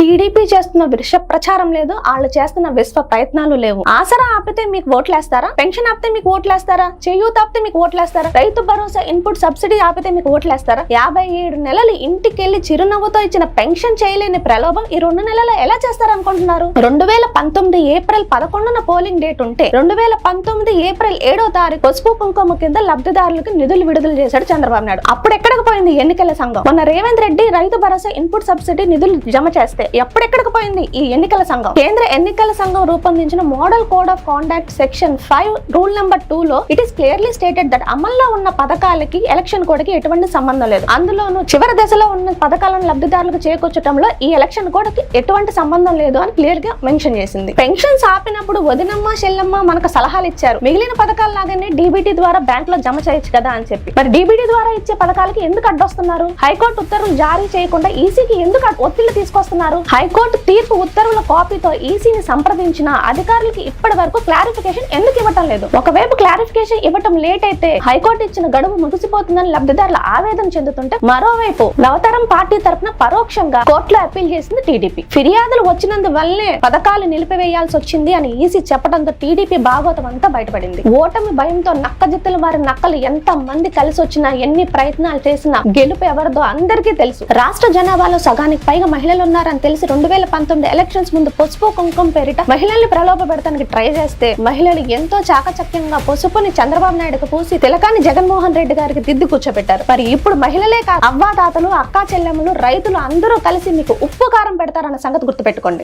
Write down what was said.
TDP చేస్తున్న విష ప్రచారం లేదు వాళ్ళు చేస్తున్న విశ్వ ప్రయత్నాలు లేవు. ఆసరా ఆపితే మీకు ఓట్లేస్తారా? పెన్షన్ ఆపితే మీకు ఓట్లేస్తారా? చేయూత ఆపితే మీకు ఓట్లేస్తారా? రైతు భరోసా ఇన్పుట్ సబ్సిడీ ఆపితే మీకు ఓట్లేస్తారా? యాభై ఏడు నెలలు ఇంటికెళ్ళి చిరునవ్వుతో ఇచ్చిన పెన్షన్ చేయలేని ప్రలోభం ఈ రెండు నెలలు ఎలా చేస్తారనుకుంటున్నారు? రెండు వేల పంతొమ్మిది ఏప్రిల్ పదకొండున పోలింగ్ డేట్ ఉంటే రెండు వేల పంతొమ్మిది ఏప్రిల్ ఏడో తారీఖు పసుపు కుంకుమ కింద లబ్ధిదారులకు నిధులు విడుదల చేశాడు చంద్రబాబు నాయుడు. అప్పుడు ఎక్కడికి పోయింది ఎన్నికల సంఘం? మొన్న రేవంత్ రెడ్డి రైతు భరోసా ఇన్పుట్ సబ్సిడీ నిధులు జమ చేస్తే ఎప్పుడెక్కడికి పోయింది? ఈ ఎన్నికల సంఘం. కేంద్ర ఎన్నికల సంఘం రూపొందించిన model code of conduct section five rule number two లో it is clearly stated that అమల్లో ఉన్న పథకాలకి ఎలక్షన్ కోడ్కి ఎటువంటి సంబంధం లేదు. అందులోనూ చివరి దశలో ఉన్న పథకాలను లబ్ధిదారులకు చేకూర్చడంలో ఈ ఎలక్షన్ కోడ్కి ఎటువంటి సంబంధం లేదు అని క్లియర్గా మెన్షన్ చేసింది. పెన్షన్స్ ఆపినప్పుడు వదినమ్మ చెల్లమ్మ మనకు సలహాలు ఇచ్చారు. మిగిలిన పథకాల లాగానే డీబీటీ ద్వారా బ్యాంక్లో జమ చేయొచ్చు కదా అని చెప్పి. మరి డీబీటీ ద్వారా ఇచ్చే పథకాలకి ఎందుకు అడ్డొస్తున్నారు? హైకోర్టు ఉత్తర్వులు జారీ చేయకుండా ఈసీకి ఎందుకు ఒత్తిళ్ళు తీసుకొస్తున్నారు? హైకోర్టు తీర్పు ఉత్తర్వుల కాపీతో ఈసీని సంప్రదించిన అధికారులకి ఇప్పటి వరకు క్లారిఫికేషన్ ఎందుకు ఇవ్వటం లేదు? ఒకవైపు క్లారిఫికేషన్ ఇవ్వటం లేట్ అయితే హైకోర్టు ఇచ్చిన గడువు ముగిసిపోతుందని లబ్ధిదారుల ఆవేదన చెందుతుంటే మరోవైపు నవతరం పార్టీ తరపున పరోక్షంగా కోర్టులో అప్పీల్ చేసింది టీడీపీ. ఫిర్యాదులు వచ్చినందువల్లే పథకాలు నిలిపివేయాల్సి వచ్చింది అని ఈసీ చెప్పడంతో టీడీపీ భాగోతం అంతా బయటపడింది. ఓటమి భయంతో నక్కజిత్తుల వారి నక్కలు ఎంత మంది కలిసి వచ్చినా ఎన్ని ప్రయత్నాలు చేసినా గెలుపు ఎవరిదో అందరికీ తెలుసు. రాష్ట్ర జనాభాలో సగానికి పైగా మహిళలు ఉన్నారని తెలిసి రెండు వేల పంతొమ్మిది ఎలక్షన్స్ ముందు పసుపు కుంకుమ పేరిట మహిళల్ని ప్రలోభ పెడతానికి ట్రై చేస్తే మహిళలు ఎంతో చాకచక్యంగా పసుపుని చంద్రబాబు నాయుడుకు పూసి తిలకాన్ని జగన్మోహన్ రెడ్డి గారికి దిద్దు కూర్చోబెట్టారు. మరి ఇప్పుడు మహిళలే కాదు అవ్వాతాతలు అక్కా చెల్లెములు రైతులు అందరూ కలిసి మీకు ఉప్పు కారం పెడతారన్న సంగతి గుర్తుపెట్టుకోండి.